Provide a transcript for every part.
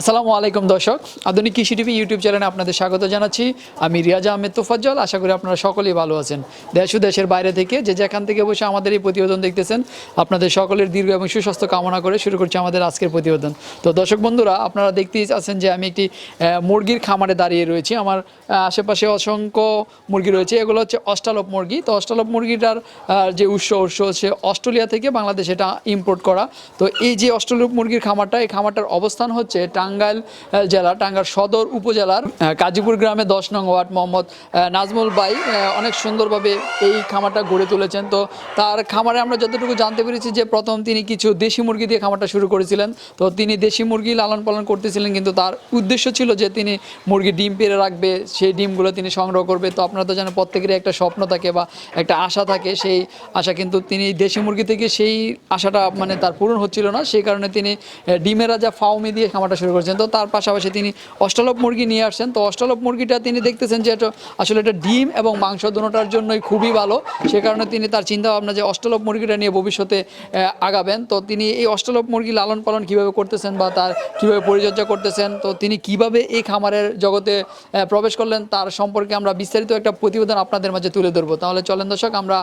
আসসালামু আলাইকুম দর্শক। আধুনিক কৃষি টিভি ইউটিউব চ্যানেলে আপনাদের স্বাগত জানাচ্ছি। আমি রিয়াজ আহমেদ তোফাজ্জল। আশা করি আপনারা সকলেই ভালো আছেন। দেশ ও দেশের বাইরে থেকে যে যেখান থেকে বসে আমাদের এই প্রতিবেদন দেখতেছেন, আপনাদের সকলের দীর্ঘ এবং সুস্বাস্থ্য কামনা করে শুরু করছি আমাদের আজকের প্রতিবেদন। তো দর্শক বন্ধুরা, আপনারা দেখতেই আছেন যে আমি একটি মুরগির খামারে দাঁড়িয়ে রয়েছি। আমার আশেপাশে অসংখ্য মুরগি রয়েছে। এগুলো হচ্ছে অস্টালপ মুরগি। তো অস্টালপ মুরগিটার যে উৎস উৎস হচ্ছে অস্ট্রেলিয়া থেকে বাংলাদেশ এটা ইম্পোর্ট করা। তো এই যে অস্ট্রেলিয়া মুরগির খামারটা, এই খামারটার অবস্থান হচ্ছে টাঙ্গাইল জেলা, টাঙ্গাইল সদর উপজেলার কাজীপুর গ্রামে দশ নং ওয়ার্ড মোহাম্মদ নাজমুল বাই অনেক সুন্দরভাবে এই খামারটা গড়ে তুলেছেন। তো তার খামারে আমরা যতটুকু জানতে পেরেছি যে প্রথম তিনি কিছু দেশি মুরগি দিয়ে খামারটা শুরু করেছিলেন। তো তিনি দেশি মুরগি লালন পালন করতেছিলেন, কিন্তু তার উদ্দেশ্য ছিল যে তিনি মুরগি ডিম পেড়ে রাখবে, সেই ডিমগুলো তিনি সংগ্রহ করবে। তো আপনারা তো জানেন, প্রত্যেকেরই একটা স্বপ্ন থাকে বা একটা আশা থাকে, সেই আশা কিন্তু তিনি দেশি মুরগি থেকে সেই আশাটা মানে তার পূরণ হচ্ছিল না। সেই কারণে তিনি ডিমের রাজা ফাউমি দিয়ে খামারটা শুরু করেছেন তো তার পাশাপাশি তিনি অষ্টলভ মুরগি নিয়ে আসছেন। তো অষ্টলভ মুরগিটা তিনি দেখতেছেন যে এটা আসলে এটা ডিম এবং মাংস দুটোটার জন্যই খুবই ভালো। সে কারণে তিনি তার চিন্তা ভাবনা যে অষ্টলভ মুরগিটা নিয়ে ভবিষ্যতে আগাবেন। তো তিনি এই অষ্টলভ মুরগি লালন পালন কীভাবে করতেছেন বা তার কীভাবে পরিচর্যা করতেছেন তো তিনি কীভাবে এই খামারের জগতে প্রবেশ করলেন তার সম্পর্কে আমরা বিস্তারিত একটা প্রতিবেদন আপনাদের মাঝে তুলে ধরবো। তাহলে চলেন দর্শক আমরা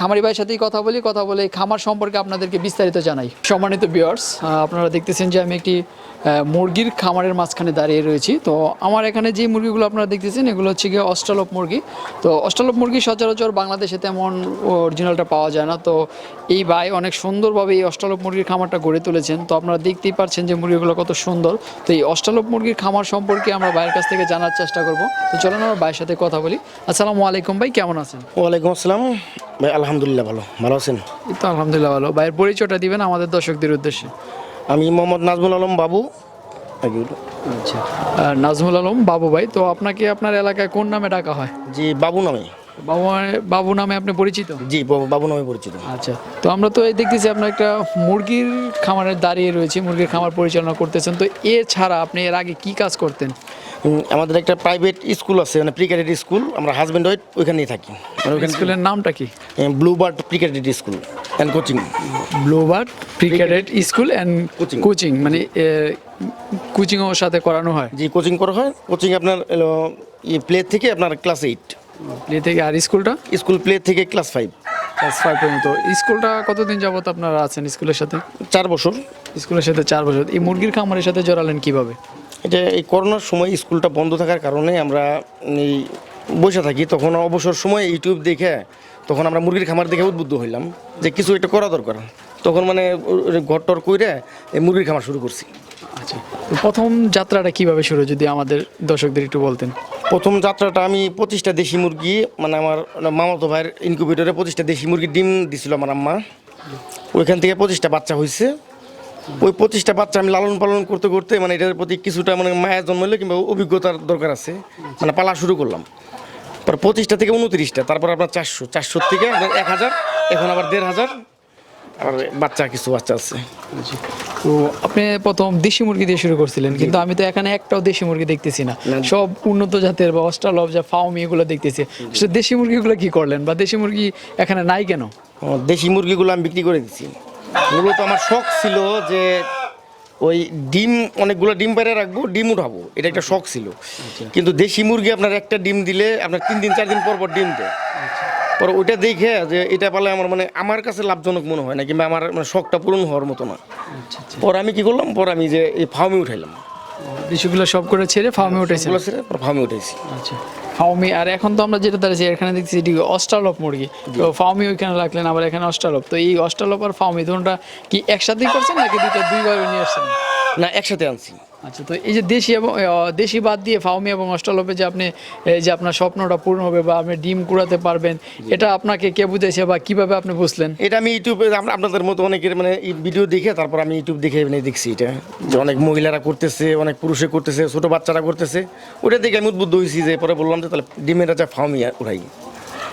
খামারি ভাইয়ের সাথেই কথা বলি। কথা বলে খামার সম্পর্কে আপনাদেরকে বিস্তারিত জানাই। সম্মানিত বিয়ার্স আপনারা দেখতেছেন যে আমি একটি আহ, মুরগির খামারের মাঝখানে দাঁড়িয়ে রয়েছি। তো আমার এখানে যে মুরগিগুলো আপনারা দেখতেছেন এগুলো হচ্ছে গিয়ে অস্ট্রালপ মুরগি। তো অস্ট্রালপ মুরগি সচরাচর বাংলাদেশে তেমন অরিজিনালটা পাওয়া যায় না। তো এই ভাই অনেক সুন্দরভাবে এই অস্ট্রালপ মুরগির খামারটা গড়ে তুলেছেন। তো আপনারা দেখতেই পাচ্ছেন যে মুরগিগুলো কত সুন্দর। তো এই অস্ট্রালপ মুরগির খামার সম্পর্কে আমরা ভাইয়ের কাছ থেকে জানার চেষ্টা করব। তো চলুন আমরা ভাইয়ের সাথে কথা বলি। আসসালামু আলাইকুম ভাই কেমন আছেন? ওয়ালাইকুম আসসালাম। ভাই আলহামদুলিল্লাহ ভালো। ভালো আছেন? এই তো আলহামদুলিল্লাহ ভালো। ভাইয়ের পরিচয়টা দিবেন আমাদের দর্শকদের উদ্দেশ্যে। আমি মোহাম্মদ নাজমুল আলম বাবু। আচ্ছা। নাজমুল আলম বাবু ভাই তো আপনাকে আপনার এলাকায় কোন নামে ডাকা হয়? জি বাবু নামে। বাবু বাবু নামে আপনি পরিচিত? জি বাবু- নামে পরিচিত। আচ্ছা তো আমরা তো এই দেখতেছি আপনার একটা মুরগির খামারে দাঁড়িয়ে রয়েছে মুরগির খামার পরিচালনা করতেছেন। তো এছাড়া আপনি এর আগে কি কাজ করতেন? আমাদের একটা প্রাইভেট স্কুল আছে মানে প্রি ক্যাডেট স্কুল আমরা হাজব্যান্ড ওয়াইফ ওইখানেই থাকি। মানে ওইখানে স্কুলের নামটা কি? Blue Bird pre cadet school and coaching Bluebird pre cadet school and coaching coaching মানে কোচিংও সাথে করানো হয়? জি কোচিং করা হয়। কোচিং আপনার প্লে থেকে আপনার ক্লাস এইট প্লে থেকে আর স্কুলটা স্কুল প্লে থেকে ক্লাস ফাইভ ক্লাস ফাইভ পর্যন্ত। স্কুলটা কতদিন যাবত আপনারা আছেন স্কুলের সাথে? চার বছর। স্কুলের সাথে চার বছর। এই মুরগির খামারের সাথে জড়ালেন কীভাবে? এটা এই করোনার সময় স্কুলটা বন্ধ থাকার কারণে আমরা এই বসে থাকি তখন অবসর সময় ইউটিউব দেখে তখন আমরা মুরগির খামার দেখে উদ্বুদ্ধ হইলাম যে কিছু একটা করা দরকার। তখন মানে ঘর টর কইরে এই মুরগির খামার শুরু করছি। আচ্ছা প্রথম যাত্রাটা কীভাবে শুরু যদি আমাদের দর্শকদের একটু বলতেন? প্রথম যাত্রাটা আমি পঁচিশটা দেশি মুরগি মানে আমার মামাতো ভাইয়ের ইনকিউবেটরে পঁচিশটা দেশি মুরগি ডিম দিছিল আমার আম্মা। ওইখান থেকে পঁচিশটা বাচ্চা হয়েছে ওই পঁচিশটা বাচ্চা আমি লালন পালন করতে করতে মানে এটার প্রতি কিছুটা মানে মায়া জন্মাইলে কিংবা অভিজ্ঞতার দরকার আছে। মানে পালা শুরু করলাম। পর পঁচিশটা থেকে উনত্রিশটা তারপর আপনার চারশো চারশোর থেকে আপনার এক হাজার এখন আবার দেড় হাজার আর বাচ্চা কিছু বাচ্চা আছে। তো আপনি প্রথম দেশি মুরগি দিয়ে শুরু করছিলেন কিন্তু আমি তো এখানে একটাও দেশি মুরগি দেখতেছি না। সব উন্নত জাতের বা অস্ট্রালভ যা ফাউমি এগুলো দেখতেছি। দেশি মুরগিগুলো কি করলেন? বা দেশি মুরগি এখানে নাই কেন? দেশি মুরগিগুলো আমি বিক্রি করে দিচ্ছি মূলত আমার শখ ছিল যে ওই ডিম অনেকগুলো ডিম বাইরে রাখব ডিম উঠাবো। এটা একটা শখ ছিল। কিন্তু দেশি মুরগি আপনার একটা ডিম দিলে আপনার তিন দিন চার দিন পর পর ডিম দেয়। পর ওইটা দেখে যে এটা পালে আমার মানে আমার কাছে লাভজনক মনে হয় না কিংবা আমার মানে শখটা পূরণ হওয়ার মতো না। আচ্ছা আচ্ছা। আমি কি করলাম? পর আমি যে এই ফার্মে উঠাইলাম। দেশিগুলো সব করে ছেড়ে ফার্মে উঠেছে। ছেড়ে পরে ফার্মে উঠেছি। আচ্ছা। ফাউমি আর এখন তো আমরা যেটা দাঁড়িয়েছি এখানে দেখছি এটি অস্ট্রালপ মুরগি। তো ফাউমি ওইখানে রাখলেন আবার এখানে অস্ট্রালপ তো এই অস্ট্রালপ আর ফাউমি দুটোটা কি একসাথেই করছেন নাকি দুটো দুইবার নিয়ে আসছেন? না একসাথে আনছি। আচ্ছা তো এই যে দেশি এবং দেশি বাদ দিয়ে ফাউমি এবং অস্ট্রালপে যে আপনি এই যে আপনার স্বপ্নটা পূর্ণ হবে বা আপনি ডিম কুড়াতে পারবেন এটা আপনাকে কে বুঝেছে বা কীভাবে আপনি বুঝলেন? এটা আমি ইউটিউবে আপ- আপনাদের মতো অনেকের মানে ভিডিও দেখে তারপর আমি ইউটিউব দেখে মানে দেখছি এটা। যে অনেক মহিলারা করতেছে অনেক পুরুষে করতেছে ছোট বাচ্চারা করতেছে। ওটা দেখে আমি উদ্বুদ্ধ হয়েছি যে পরে বললাম যে তাহলে ডিমের রাজা ফার্মি উঠাই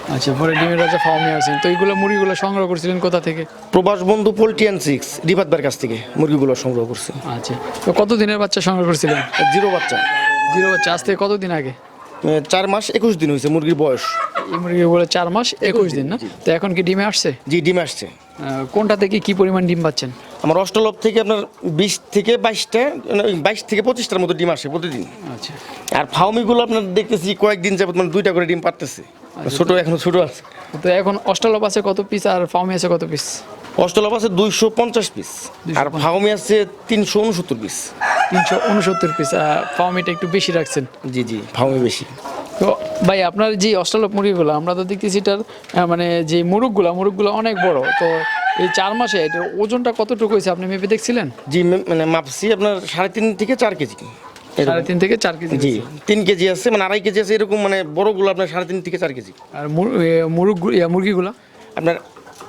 আচ্ছা পরে ডিমের রাজা ফাউমি আছেন। তো এইগুলো মুরগিগুলো সংগ্রহ করছিলেন কোথা থেকে? প্রবাস বন্ধু পোল্ট্রি অ্যান্ড সিক্স রিফাতবার কাছ থেকে মুরগিগুলো সংগ্রহ করছে। আচ্ছা তো কত দিনের বাচ্চা সংগ্রহ করছিলেন? জিরো বাচ্চা। জিরো বাচ্চা আজ থেকে কতদিন আগে? এ, চার মাস একুশ দিন হয়েছে মুরগির বয়স। এই মুরগিগুলো চার মাস একুশ দিন না? তো এখন কি ডিমে আসছে? জি ডিম আসছে। আহ, কোনটা থেকে কি পরিমাণ ডিম পাচ্ছেন? আমার অষ্টলভ থেকে আপনার বিশ থেকে বাইশটা বাইশ থেকে পঁচিশটার মতো ডিম আসে প্রতিদিন। আচ্ছা। আর ফাউমিগুলো আপনার দেখতেছি কয়েকদিন যাবত মানে দুইটা করে ডিম পারতেছে ছোট এখনও ছোট আছে। তো এখন অস্ট্রালপ আছে কত পিস আর ফার্মে আছে কত পিস অষ্টলভ আছে দুইশো পঞ্চাশ পিস আর ফাউমি আছে তিনশো উনসত্তর পিস তিনশো উনসত্তর পিস ফার্মিটা একটু বেশি রাখছেন। জি জি ফাউমি বেশি। তো ভাই আপনার যে অস্ট্রালপ মুরগিগুলো আমরা তো দেখতেছি এটার মানে যে মুরগগুলো মুরগগুলো অনেক বড়। তো এই চার মাসে এটার ওজনটা কতটুকু হয়েছে আপনি মেপে দেখছিলেন? জি মানে মাপছি আপনার সাড়ে তিন থেকে চার কেজি। সাড়ে তিন থেকে চার কেজি জি তিন কেজি আছে মানে আড়াই কেজি আছে এরকম মানে বড়গুলো আপনার সাড়ে তিন থেকে চার কেজি। আর মুর- মুরগ মুরগিগুলো? আপনার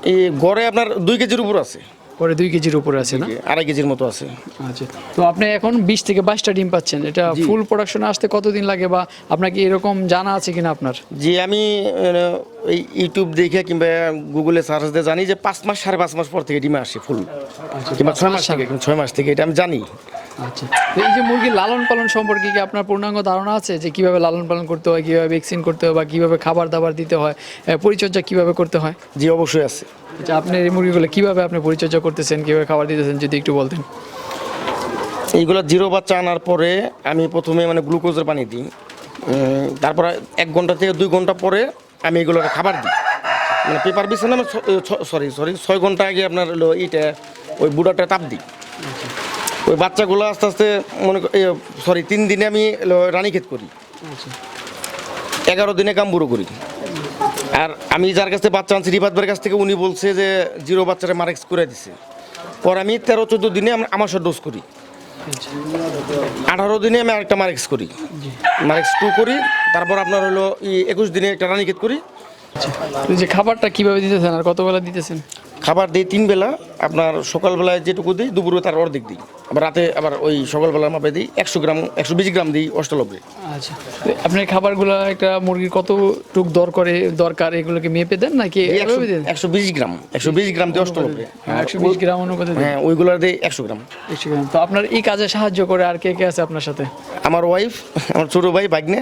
এই গড়ে আপনার দুই কেজির উপর আছে। পরে দুই কেজির উপরে আছে না? আড়াই কেজির মতো আছে। আচ্ছা তো আপনি এখন বিশ থেকে বাইশটা ডিম পাচ্ছেন এটা ফুল প্রোডাকশনে আসতে কতদিন লাগে বা আপনাকে এরকম জানা আছে কিনা আপনার? যে আমি এই ইউটিউব দেখে কিংবা গুগলে সার্চ দিয়ে জানি যে পাঁচ মাস সাড়ে পাঁচ মাস পর থেকে ডিমে আসে ফুল। কিংবা ছয় মাস থেকে ছয় মাস থেকে এটা আমি জানি। আচ্ছা। এই যে মুরগির লালন পালন সম্পর্কে কি আপনার পূর্ণাঙ্গ ধারণা আছে যে কীভাবে লালন পালন করতে হয় কীভাবে ভ্যাকসিন করতে হয় বা কীভাবে খাবার দাবার দিতে হয় পরিচর্যা কীভাবে করতে হয়? জি অবশ্যই আছে। আচ্ছা আপনি এই মুরগিগুলো কীভাবে আপনি পরিচর্যা করতেছেন কীভাবে খাবার দিতেছেন যদি একটু বলতেন। এইগুলো জিরো বাচ্চা আনার পরে আমি প্রথমে মানে গ্লুকোজের পানি দিই। তারপরে এক ঘণ্টা থেকে দুই ঘণ্টা পরে আমি এগুলোর খাবার দিই। মানে পেপার বিছানা সরি সরি ছয় ঘণ্টা আগে আপনার এইটা ওই বুড়াটা তাপ দিই। ওই বাচ্চাগুলো আস্তে আস্তে মনে সরি তিন দিনে আমি রানীক্ষেত করি। আচ্ছা। এগারো দিনে কামবুড়ো করি। আর আমি যার কাছ বাচ্চা আনছি রিপাতবার কাছ থেকে উনি বলছে যে জিরো বাচ্চারা মারেক্স করে দিছে। পর আমি তেরো চোদ্দ দিনে আমি আমার ডোজ করি। আঠারো দিনে আমি আরেকটা মারেক্স করি। মারেক্স টু করি তারপর আপনার হলো ই একুশ দিনে একটা রানিকেত করি। আচ্ছা। যে খাবারটা কীভাবে দিতেছেন আর কতবেলা দিতেছেন? খাবার দিই তিন বেলা আপনার সকালবেলায় যেটুকু দিই দুপুরে তার অর্ধেক দিই। আবার রাতে আবার ওই সকালবেলা মাপে দিই একশো গ্রাম একশো বিশ গ্রাম দিই অষ্টলব্বে আচ্ছা। আপনার খাবারগুলো একটা মুরগির কতটুক দর করে দরকার এগুলোকে মেপে দেন নাকি একশো বিশ গ্রাম একশো বিশ গ্রাম দিয়ে অষ্টলব্বে একশো বিশ গ্রাম অনুপাতে হ্যাঁ ওইগুলো দিই একশো গ্রাম। একশো গ্রাম। তো আপনার এই কাজে সাহায্য করে আর কে কে আছে আপনার সাথে? আমার ওয়াইফ আমার ছোট ভাই আচ্ছা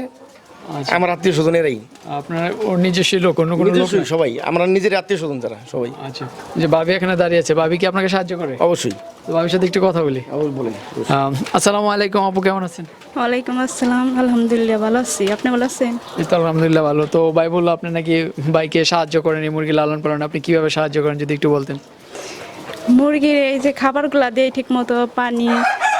আমার আত্মীয় স্বজন এরাই। আপনার ওর নিজস্ব লোক অন্য কোনো লোক সবাই আমরা নিজের আত্মীয় স্বজন যারা সবাই। আচ্ছা। যে ভাবি এখানে দাঁড়িয়ে আছে ভাবি কি আপনাকে সাহায্য করে? অবশ্যই। তো ভাবির সাথে একটু কথা বলি। বলেন আম, আসসালামু আলাইকুম আপু কেমন আছেন? ওয়ালাইকুম আসসালাম আলহামদুলিল্লাহ ভালো আছি। আপনি ভালো আছেন? এই তো আলহামদুলিল্লাহ ভালো। তো ভাই বলল আপনি নাকি ভাইকে সাহায্য করেন এই মুরগি লালন পালন? আপনি কীভাবে সাহায্য করেন যদি একটু বলতেন? মুরগির এই যে খাবারগুলা দেই ঠিক মতো পানি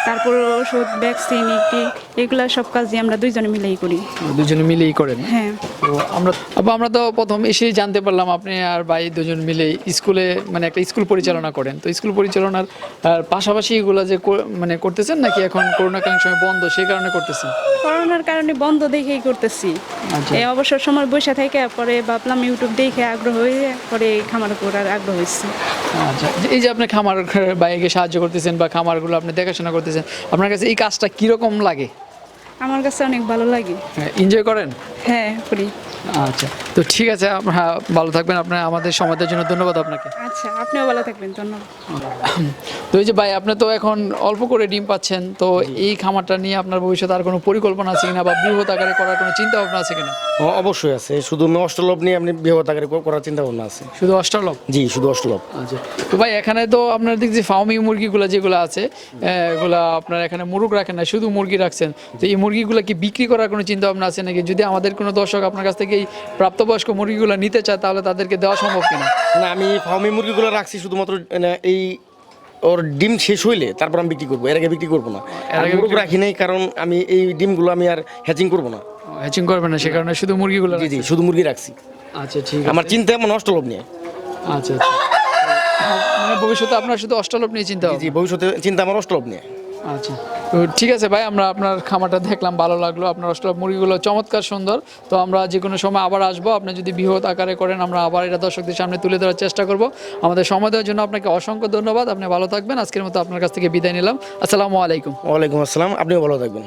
তারপর ওষুধ ভ্যাকসিন একটি এগুলা সব কাজই আমরা দুইজনে মিলেই করি। দুজনে মিলেই করেন? হ্যাঁ। তো আমরা আপু আমরা তো প্রথম এসেই জানতে পারলাম আপনি আর ভাই দুজন মিলে স্কুলে মানে একটা স্কুল পরিচালনা করেন। তো স্কুল পরিচালনার পাশাপাশি এগুলো যে মানে করতেছেন নাকি এখন করোনাকালীন সময় বন্ধ সেই কারণে করতেছেন? করোনার কারণে বন্ধ দেখেই করতেছি। আচ্ছা। এই অবসর সময় বসে থেকে পরে ভাবলাম ইউটিউব দেখে আগ্রহ হয়ে পরে এই খামার করার আগ্রহ হয়েছে। আচ্ছা এই যে আপনি খামার বাইকে সাহায্য করতেছেন বা খামারগুলো আপনি দেখাশোনা করতেছেন আপনার কাছে এই কাজটা কীরকম লাগে? আমার কাছে অনেক ভালো লাগে। এনজয় করেন? হ্যাঁ করি। আচ্ছা তো ঠিক আছে আপনারা ভালো থাকবেন আপনার আমাদের সমাজের জন্য ধন্যবাদ আপনাকে। আচ্ছা আপনিও ভালো থাকবেন ধন্যবাদ। তো এই যে ভাই আপনি তো এখন অল্প করে ডিম পাচ্ছেন তো এই খামারটা নিয়ে আপনার ভবিষ্যতে আর কোনো পরিকল্পনা আছে কিনা বা বৃহৎ আকারে করার কোনো চিন্তা ভাবনা আছে কিনা? ও- অবশ্যই আছে শুধু অষ্টলভ নিয়ে আপনি বৃহৎ আকারে করার চিন্তা ভাবনা আছে। শুধু অষ্টালক জি শুধু অষ্টলভ। আচ্ছা তো ভাই এখানে তো আপনার দিক যে ফার্মি মুরগিগুলো যেগুলো আছে এগুলো আপনার এখানে মুরগ রাখেন না শুধু মুরগি রাখছেন তো এই মুরগিগুলো কি বিক্রি করার কোনো চিন্তা ভাবনা আছে নাকি? যদি আমাদের কোনো দর্শক আপনার কাছ থেকে এই প্রাপ্তবয়স্ক মুরগিগুলো নিতে চায় তাহলে তাদেরকে দেওয়া সম্ভব কিনা? না আমি ফার্মি মুরগিগুলো রাখছি শুধুমাত্র এই ওর ডিম শেষ হইলে তারপর আমি বিক্রি করব। এর আগে বিক্রি করব না। মুরগ রাখি নাই কারণ আমি এই ডিমগুলো আমি আর হ্যাচিং করব না। হ্যাচিং করবে না সে কারণে শুধু মুরগিগুলো জি জি শুধু মুরগি রাখছি। আচ্ছা ঠিক আছে। আমার চিন্তা এমন নষ্ট লোভ নিয়ে। আচ্ছা আচ্ছা। মানে ভবিষ্যতে আপনার শুধু অষ্টালোপ নিয়ে চিন্তা জি ভবিষ্যতে চিন্তা আমার নষ্ট লোভ নিয়ে। আচ্ছা। তো ঠিক আছে ভাই আমরা আপনার খামারটা দেখলাম ভালো লাগল। আপনার অষ্টলাভ মুরগিগুলো চমৎকার সুন্দর। তো আমরা যে কোনো সময় আবার আসব। আপনি যদি বৃহৎ আকারে করেন আমরা আবার এটা দর্শকদের সামনে তুলে ধরার চেষ্টা করব। আমাদের সময় দেওয়ার জন্য আপনাকে অসংখ্য ধন্যবাদ। আপনি ভালো থাকবেন। আজকের মতো আপনার কাছ থেকে বিদায় নিলাম। আসসালামু আলাইকুম। ওয়ালাইকুম আসসালাম। আপনিও ভালো থাকবেন।